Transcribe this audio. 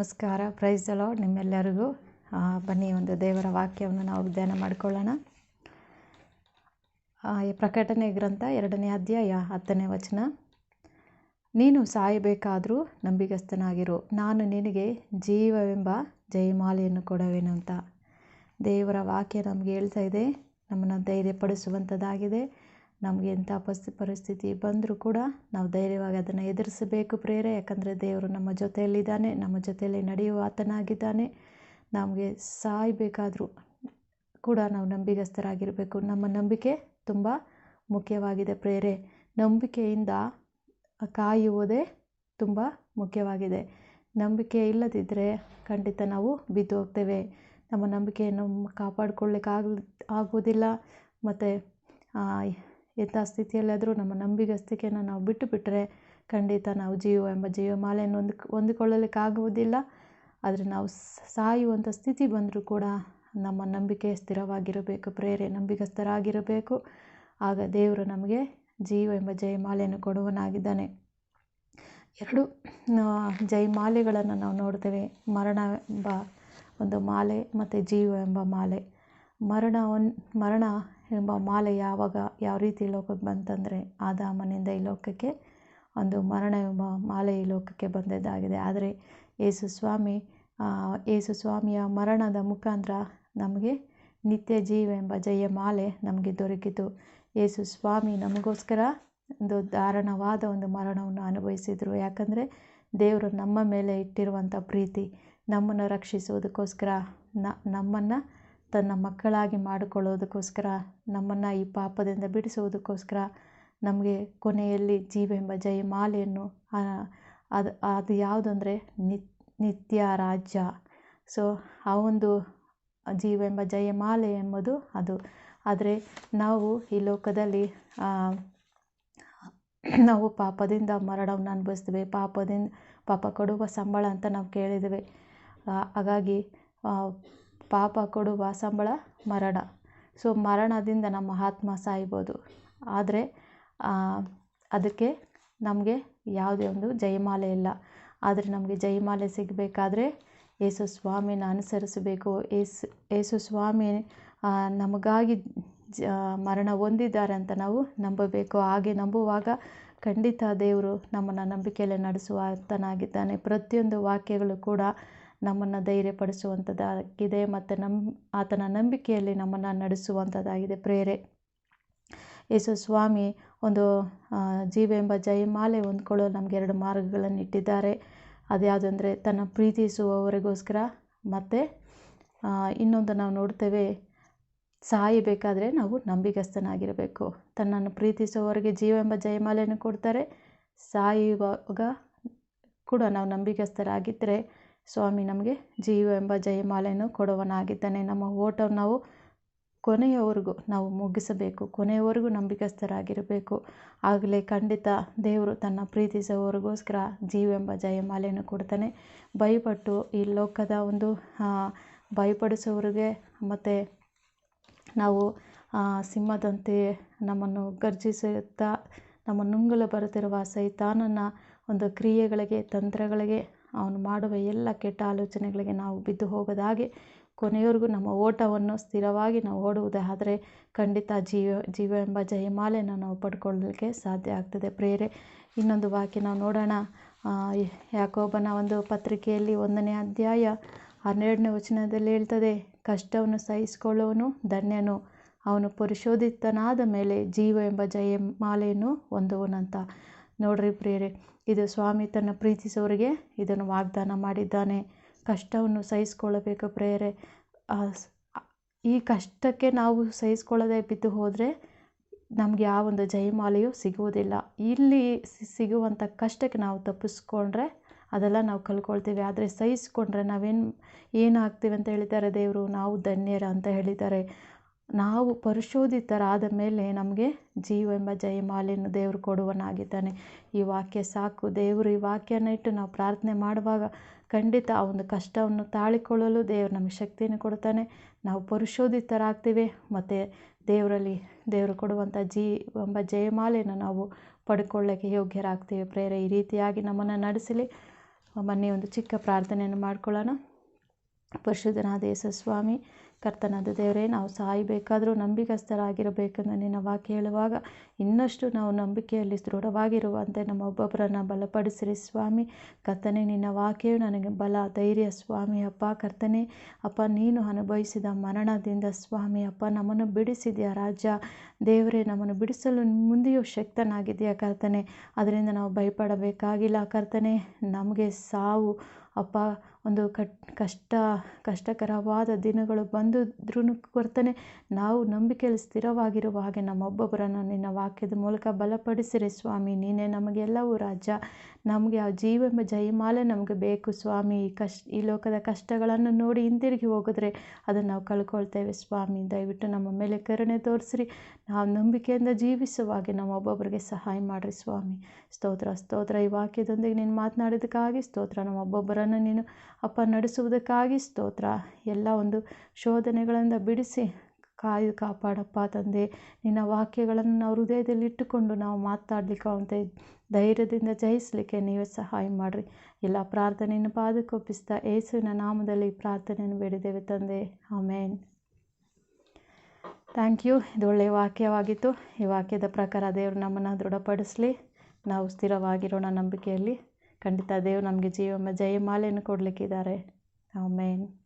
ನಮಸ್ಕಾರ. Price hello ನಿಮ್ಮೆಲ್ಲರಿಗೂ ಬನ್ನಿ ಒಂದು ದೇವರ ವಾಕ್ಯವನ್ನು ನಾವು ಧ್ಯಾನ ಮಾಡಿಕೊಳ್ಳೋಣ. ಪ್ರಕಟಣೆ ಗ್ರಂಥ ಎರಡನೇ ಅಧ್ಯಾಯ ಹತ್ತನೇ ವಚನ. ನೀನು ಸಾಯಬೇಕಾದರೂ ನಂಬಿಗಸ್ತನಾಗಿರು. ನಾನು ನಿನಗೆ ಜೀವವೆಂಬ ಜಯಮಾಲೆಯನ್ನು ಕೊಡುವೆನು ಅಂತ ದೇವರ ವಾಕ್ಯ ನಮಗೆ ಹೇಳ್ತಾ ಇದೆ. ನಮ್ಮನ್ನು ಧೈರ್ಯಪಡಿಸುವಂಥದ್ದಾಗಿದೆ. ನಮಗೆ ಎಂಥ ಪಸ್ ಪರಿಸ್ಥಿತಿ ಬಂದರೂ ಕೂಡ ನಾವು ಧೈರ್ಯವಾಗಿ ಅದನ್ನು ಎದುರಿಸಬೇಕು ಪ್ರೇರೆ. ಯಾಕಂದರೆ ದೇವರು ನಮ್ಮ ಜೊತೆಯಲ್ಲಿದ್ದಾನೆ, ನಮ್ಮ ಜೊತೆಯಲ್ಲಿ ನಡೆಯುವ ಆತನಾಗಿದ್ದಾನೆ. ನಮಗೆ ಸಾಯಬೇಕಾದ್ರೂ ಕೂಡ ನಾವು ನಂಬಿಗಸ್ತರಾಗಿರಬೇಕು ನಮ್ಮ ನಂಬಿಕೆ ತುಂಬ ಮುಖ್ಯವಾಗಿದೆ ಪ್ರೇರೆ. ನಂಬಿಕೆಯಿಂದ ಕಾಯುವುದೇ ತುಂಬ ಮುಖ್ಯವಾಗಿದೆ. ನಂಬಿಕೆ ಇಲ್ಲದಿದ್ದರೆ ಖಂಡಿತ ನಾವು ಬಿದ್ದು ಹೋಗ್ತೇವೆ. ನಮ್ಮ ನಂಬಿಕೆಯನ್ನು ಕಾಪಾಡಿಕೊಳ್ಳಿಕ್ಕಾಗ ಆಗುವುದಿಲ್ಲ. ಮತ್ತು ಎಂಥ ಸ್ಥಿತಿಯಲ್ಲಾದರೂ ನಮ್ಮ ನಂಬಿಗಸ್ತಿಕೆಯನ್ನು ನಾವು ಬಿಟ್ಟು ಬಿಟ್ಟರೆ ಖಂಡಿತ ನಾವು ಜೀವ ಎಂಬ ಜೀವಮಾಲೆಯನ್ನು ಹೊಂದ್, ಹೊಂದಿಕೊಳ್ಳಲಿಕ್ಕಾಗುವುದಿಲ್ಲ. ಆದರೆ ನಾವು ಸಾಯುವಂಥ ಸ್ಥಿತಿ ಬಂದರೂ ಕೂಡ ನಮ್ಮ ನಂಬಿಕೆ ಸ್ಥಿರವಾಗಿರಬೇಕು, ಪ್ರೇರೆ ನಂಬಿಗಸ್ತರಾಗಿರಬೇಕು ಆಗ ದೇವರು ನಮಗೆ ಜೀವ ಎಂಬ ಜಯಮಾಲೆಯನ್ನು ಕೊಡುವನಾಗಿದ್ದಾನೆ. ಎರಡು ಜಯಮಾಲೆಗಳನ್ನು ನಾವು ನೋಡ್ತೇವೆ. ಮರಣ ಎಂಬ ಒಂದು ಮಾಲೆ ಮತ್ತು ಜೀವ ಎಂಬ ಮಾಲೆ. ಮರಣವನ್ ಮರಣ ಎಂಬ ಮಾಲೆ ಯಾವಾಗ, ಯಾವ ರೀತಿ ಲೋಕಕ್ಕೆ ಬಂತಂದರೆ ಆದಾಮನಿಂದ ಈ ಲೋಕಕ್ಕೆ ಒಂದು ಮರಣ ಎಂಬ ಮಾಲೆ ಈ ಲೋಕಕ್ಕೆ ಬಂದದ್ದಾಗಿದೆ. ಆದರೆ ಯೇಸು ಸ್ವಾಮಿ ಯೇಸು ಸ್ವಾಮಿಯ ಮರಣದ ಮುಖಾಂತರ ನಮಗೆ ನಿತ್ಯ ಜೀವ ಎಂಬ ಜಯ ಮಾಲೆ ನಮಗೆ ದೊರಕಿತು. ಯೇಸು ಸ್ವಾಮಿ ನಮಗೋಸ್ಕರ ಒಂದು ದಾರುಣವಾದ ಒಂದು ಮರಣವನ್ನು ಅನುಭವಿಸಿದರು. ಯಾಕಂದರೆ ದೇವರು ನಮ್ಮ ಮೇಲೆ ಇಟ್ಟಿರುವಂಥ ಪ್ರೀತಿ ನಮ್ಮನ್ನು ರಕ್ಷಿಸುವುದಕ್ಕೋಸ್ಕರ ನ, ನಮ್ಮನ್ನು ತನ್ನ ಮಕ್ಕಳಾಗಿ ಮಾಡಿಕೊಳ್ಳೋದಕ್ಕೋಸ್ಕರ ನಮ್ಮನ್ನು ಈ ಪಾಪದಿಂದ ಬಿಡಿಸುವುದಕ್ಕೋಸ್ಕರ ನಮಗೆ ಕೊನೆಯಲ್ಲಿ ಜೀವ ಎಂಬ ಜಯಮಾಲೆಯನ್ನು ಅದು ಅದು ಯಾವುದಂದರೆ ನಿತ್ಯ ರಾಜ್ಯ. ಸೊ ಆ ಒಂದು ಜೀವ ಎಂಬ ಜಯಮಾಲೆ ಎಂಬುದು ಅದು. ಆದರೆ ನಾವು ಈ ಲೋಕದಲ್ಲಿ ನಾವು ಪಾಪದಿಂದ ಮರಣವನ್ನು ಅನುಭವಿಸ್ತೇವೆ, ಪಾಪದಿಂದ, ಪಾಪ ಕೊಡುವ ಸಂಬಳ ಅಂತ ನಾವು ಕೇಳಿದ್ದೇವೆ. ಹಾಗಾಗಿ ಪಾಪ ಕೊಡುವ ಸಂಬಳ ಮರಣ. ಸೊ, ಮರಣದಿಂದ ನಮ್ಮ ಆತ್ಮ ಸಾಯ್ಬೋದು. ಆದರೆ ಅದಕ್ಕೆ ನಮಗೆ ಯಾವುದೇ ಒಂದು ಜಯಮಾಲೆ ಇಲ್ಲ. ಆದರೆ ನಮಗೆ ಜಯಮಾಲೆ ಸಿಗಬೇಕಾದ್ರೆ ಯೇಸು ಸ್ವಾಮಿನ ಅನುಸರಿಸಬೇಕು. ಏಸು ಯೇಸು ಸ್ವಾಮಿ ನಮಗಾಗಿ ಜ ಮರಣ ಹೊಂದಿದ್ದಾರೆ ಅಂತ ನಾವು ನಂಬಬೇಕು. ಹಾಗೆ ನಂಬುವಾಗ ಖಂಡಿತ ದೇವರು ನಮ್ಮನ್ನು ನಂಬಿಕೆಯಲ್ಲೇ ನಡೆಸುವ ಆತನಾಗಿದ್ದಾನೆ. ಪ್ರತಿಯೊಂದು ವಾಕ್ಯಗಳು ಕೂಡ ನಮ್ಮನ್ನು ಧೈರ್ಯಪಡಿಸುವಂಥದ್ದಾಗಿದೆ ಮತ್ತು ನಮ್ಮ, ಆತನ ನಂಬಿಕೆಯಲ್ಲಿ ನಮ್ಮನ್ನು ನಡೆಸುವಂಥದ್ದಾಗಿದೆ. ಪ್ರೇರೆ, ಯೇಸು ಸ್ವಾಮಿ, ಒಂದು ಜೀವ ಎಂಬ ಜಯಮಾಲೆ ಹೊಂದ್ಕೊಳ್ಳಲು ನಮಗೆ ಎರಡು ಮಾರ್ಗಗಳನ್ನು ಇಟ್ಟಿದ್ದಾರೆ. ಅದ್ಯಾವುದಂದರೆ ತನ್ನ ಪ್ರೀತಿಸುವವರಿಗೋಸ್ಕರ ಮತ್ತು ಇನ್ನೊಂದು ನಾವು ನೋಡ್ತೇವೆ, ಸಾಯಬೇಕಾದರೆ ನಾವು ನಂಬಿಗಸ್ತನಾಗಿರಬೇಕು. ತನ್ನನ್ನು ಪ್ರೀತಿಸುವವರಿಗೆ ಜೀವ ಎಂಬ ಜಯಮಾಲೆಯನ್ನು ಕೊಡ್ತಾರೆ, ಸಾಯುವಾಗ ಕೂಡ ನಾವು ನಂಬಿಗಸ್ತರಾಗಿದ್ದರೆ ಸ್ವಾಮಿ ನಮಗೆ ಜೀವ ಎಂಬ ಜಯಮಾಲೆಯನ್ನು ಕೊಡುವನಾಗಿದ್ದಾನೆ. ನಮ್ಮ ಓಟವನ್ನು ನಾವು ಕೊನೆಯವರೆಗೂ ನಾವು ಮುಗಿಸಬೇಕು. ಕೊನೆಯವರೆಗೂ ನಂಬಿಕಸ್ಥರಾಗಿರಬೇಕು ಆಗಲೇ ಖಂಡಿತ ದೇವರು ತನ್ನ ಪ್ರೀತಿಸುವವರಿಗೋಸ್ಕರ ಜೀವ ಎಂಬ ಜಯಮಾಲೆಯನ್ನು ಕೊಡ್ತಾನೆ. ಭಯಪಟ್ಟು ಈ ಲೋಕದ ಒಂದು ಭಯಪಡಿಸೋರಿಗೆ ಮತ್ತು ನಾವು ಸಿಂಹದಂತೆ ನಮ್ಮನ್ನು ಗರ್ಜಿಸುತ್ತಾ, ನಮ್ಮ ನುಂಗಲು ಬರುತ್ತಿರುವ ಸೈತಾನನ ಒಂದು ಕ್ರಿಯೆಗಳಿಗೆ, ತಂತ್ರಗಳಿಗೆ ಅವನು ಮಾಡುವ ಎಲ್ಲ ಕೆಟ್ಟ ಆಲೋಚನೆಗಳಿಗೆ ನಾವು ಬಿದ್ದು ಹೋಗದಾಗೆ ಕೊನೆಯವರೆಗೂ ನಮ್ಮ ಓಟವನ್ನು ಸ್ಥಿರವಾಗಿ ನಾವು ಓಡುವುದಾದರೆ ಖಂಡಿತ ಜೀವ ಜೀವ ಎಂಬ ಜಯಮಾಲೆಯನ್ನು ನಾವು ಪಡ್ಕೊಳ್ಳಲಿಕ್ಕೆ ಸಾಧ್ಯ ಆಗ್ತದೆ. ಪ್ರೇರೆ ಇನ್ನೊಂದು ವಾಕ್ಯ ನಾವು ನೋಡೋಣ. ಯಾಕೋಬನ ಒಂದು ಪತ್ರಿಕೆಯಲ್ಲಿ ಒಂದನೇ ಅಧ್ಯಾಯ ಹನ್ನೆರಡನೇ ವಚನದಲ್ಲಿ ಹೇಳ್ತದೆ, ಕಷ್ಟವನ್ನು ಸಹಿಸಿಕೊಳ್ಳುವನು ಧನ್ಯನು, ಅವನು ಪರಿಶೋಧಿತನಾದ ಮೇಲೆ ಜೀವ ಎಂಬ ಜಯಮಾಲೆಯನ್ನು ಹೊಂದುವನಂತ. ನೋಡ್ರಿ ಪ್ರೇರೆ ಇದು ಸ್ವಾಮಿ ತನ್ನ ಪ್ರೀತಿಸೋರಿಗೆ ಇದನ್ನು ವಾಗ್ದಾನ ಮಾಡಿದ್ದಾನೆ. ಕಷ್ಟವನ್ನು ಸಹಿಸ್ಕೊಳ್ಳಬೇಕು ಪ್ರೇರೆ ಈ ಕಷ್ಟಕ್ಕೆ ನಾವು ಸಹಿಸ್ಕೊಳ್ಳದೆ ಬಿದ್ದು ಹೋದರೆ ನಮಗೆ ಆ ಒಂದು ಜಯಮಾಲೆಯು ಸಿಗುವುದಿಲ್ಲ. ಇಲ್ಲಿ ಸಿಗುವಂಥ ಕಷ್ಟಕ್ಕೆ ನಾವು ತಪ್ಪಿಸ್ಕೊಂಡ್ರೆ ಅದೆಲ್ಲ ನಾವು ಕಲ್ಕೊಳ್ತೀವಿ. ಆದರೆ ಸಹಿಸ್ಕೊಂಡ್ರೆ ನಾವೇನು, ಏನಾಗ್ತೀವಿ ಅಂತ ಹೇಳಿದ್ದಾರೆ ದೇವರು? ನಾವು ಧನ್ಯರ ಅಂತ ಹೇಳಿದ್ದಾರೆ. ನಾವು ಪರಿಶೋಧಿತರಾದ ಮೇಲೆ ನಮಗೆ ಜೀವ ಎಂಬ ಜಯಮಾಲೆಯನ್ನು ದೇವರು ಕೊಡುವನಾಗಿದ್ದಾನೆ. ಈ ವಾಕ್ಯ ಸಾಕು. ದೇವರು ಈ ವಾಕ್ಯನ ಇಟ್ಟು ನಾವು ಪ್ರಾರ್ಥನೆ ಮಾಡುವಾಗ ಖಂಡಿತ ಆ ಒಂದು ಕಷ್ಟವನ್ನು ತಾಳಿಕೊಳ್ಳಲು ದೇವರು ನಮಗೆ ಶಕ್ತಿಯನ್ನು ಕೊಡ್ತಾನೆ ನಾವು ಪರಿಶೋಧಿತರಾಗ್ತೀವಿ ಮತ್ತು ದೇವರಲ್ಲಿ ದೇವರು ಕೊಡುವಂಥ ಜೀ ಎಂಬ ಜಯಮಾಲೆಯನ್ನು ನಾವು ಪಡ್ಕೊಳ್ಳೋಕ್ಕೆ ಯೋಗ್ಯರಾಗ್ತೀವಿ. ಪ್ರೇರೆ, ಈ ರೀತಿಯಾಗಿ ನಮ್ಮನ್ನು ನಡೆಸಲಿ. ಮೊನ್ನೆ ಒಂದು ಚಿಕ್ಕ ಪ್ರಾರ್ಥನೆಯನ್ನು ಮಾಡ್ಕೊಳ್ಳೋಣ. ಪರಿಶುದ್ಧನಾದ ಯೇಸು ಸ್ವಾಮಿ ಕರ್ತನಾದ ದೇವರೇ, ನಾವು ಸಾಯಬೇಕಾದರೂ ನಂಬಿಕಸ್ಥರಾಗಿರಬೇಕೆಂದು ನಿನ್ನ ವಾಕ್ಯ ಹೇಳುವಾಗ ಇನ್ನಷ್ಟು ನಾವು ನಂಬಿಕೆಯಲ್ಲಿ ದೃಢವಾಗಿರುವಂತೆ ನಮ್ಮ ಒಬ್ಬೊಬ್ಬರನ್ನು ಬಲಪಡಿಸಿರಿ ಸ್ವಾಮಿ. ಕರ್ತನೆ, ನಿನ್ನ ವಾಕ್ಯವು ನನಗೆ ಬಲ, ಧೈರ್ಯ. ಸ್ವಾಮಿ, ಅಪ್ಪ, ಕರ್ತನೆ, ಅಪ್ಪ, ನೀನು ಅನುಭವಿಸಿದ ಮರಣದಿಂದ ಸ್ವಾಮಿ, ಅಪ್ಪ, ನಮ್ಮನ್ನು ಬಿಡಿಸಿದೆಯಾ ರಾಜ? ದೇವರೇ, ನಮ್ಮನ್ನು ಬಿಡಿಸಲು ಮುಂದೆಯೂ ಶಕ್ತನಾಗಿದೆಯಾ ಕರ್ತನೆ? ಅದರಿಂದ ನಾವು ಭಯಪಡಬೇಕಾಗಿಲ್ಲ ಕರ್ತನೆ. ನಮಗೆ ಸಾವು, ಅಪ್ಪ ಒಂದು ಕಟ್, ಕಷ್ಟ, ಕಷ್ಟಕರವಾದ ದಿನಗಳು ಬಂದಿದ್ರೂ ಕೊರ್ತನೆ ನಾವು ನಂಬಿಕೆಯಲ್ಲಿ ಸ್ಥಿರವಾಗಿರುವ ಹಾಗೆ ನಮ್ಮೊಬ್ಬೊಬ್ಬರನ್ನು ನಿನ್ನ ವಾಕ್ಯದ ಮೂಲಕ ಬಲಪಡಿಸಿರಿ ಸ್ವಾಮಿ. ನೀನೇ ನಮಗೆಲ್ಲವೂ ರಾಜ. ನಮಗೆ ಆ ಜೀವೆಂಬ ಜಯಮಾಲೆ ನಮಗೆ ಬೇಕು ಸ್ವಾಮಿ. ಈ ಕಷ್ಟ ಈ ಲೋಕದ ಕಷ್ಟಗಳನ್ನು ನೋಡಿ ಹಿಂದಿರುಗಿ ಹೋಗಿದ್ರೆ ಅದನ್ನು ನಾವು ಕಳ್ಕೊಳ್ತೇವೆ ಸ್ವಾಮಿ. ದಯವಿಟ್ಟು ನಮ್ಮ ಮೇಲೆ ಕರುಣೆ ತೋರಿಸ್ರಿ. ನಾವು ನಂಬಿಕೆಯಿಂದ ಜೀವಿಸುವ ನಾವು ಒಬ್ಬೊಬ್ಬರಿಗೆ ಸಹಾಯ ಮಾಡಿರಿ ಸ್ವಾಮಿ. ಸ್ತೋತ್ರ ಸ್ತೋತ್ರ. ಈ ವಾಕ್ಯದೊಂದಿಗೆ ನೀನು ಮಾತನಾಡಿದ್ದಕ್ಕಾಗಿ ಸ್ತೋತ್ರ. ನಮ್ಮ ಒಬ್ಬೊಬ್ಬರನ್ನು ನೀನು ಅಪ್ಪ ನಡೆಸುವುದಕ್ಕಾಗಿ ಸ್ತೋತ್ರ. ಎಲ್ಲ ಒಂದು ಶೋಧನೆಗಳಿಂದ ಬಿಡಿಸಿ ಕಾಯ್ದು ಕಾಪಾಡಪ್ಪ ತಂದೆ. ನಿನ್ನ ವಾಕ್ಯಗಳನ್ನು ನಾವು ಹೃದಯದಲ್ಲಿ ಇಟ್ಟುಕೊಂಡು ನಾವು ಮಾತಾಡಲಿಕ್ಕೆ ಅವಂತೆ ಧೈರ್ಯದಿಂದ ಜಯಿಸಲಿಕ್ಕೆ ನೀವೇ ಸಹಾಯ ಮಾಡಿರಿ. ಎಲ್ಲ ಪ್ರಾರ್ಥನೆಯನ್ನು ಪಾದಕ್ಕೊಪ್ಪಿಸ್ತಾ ಯೇಸುವಿನ ನಾಮದಲ್ಲಿ ಪ್ರಾರ್ಥನೆಯನ್ನು ಬೇಡಿದ್ದೇವೆ ತಂದೆ. ಆಮೇನ್. Thank you. ಇದು ಒಳ್ಳೆಯ ವಾಕ್ಯವಾಗಿತ್ತು. ಈ ವಾಕ್ಯದ ಪ್ರಕಾರ ದೇವರು ನಮ್ಮನ್ನು ದೃಢಪಡಿಸಲಿ. ನಾವು ಸ್ಥಿರವಾಗಿರೋಣ ನಂಬಿಕೆಯಲ್ಲಿ. ಖಂಡಿತ ದೇವ್ರು ನಮಗೆ ಜೀವ ಜಯಮಾಲೆಯನ್ನು ಕೊಡಲಿಕ್ಕಿದ್ದಾರೆ. ಆಮೇನ್.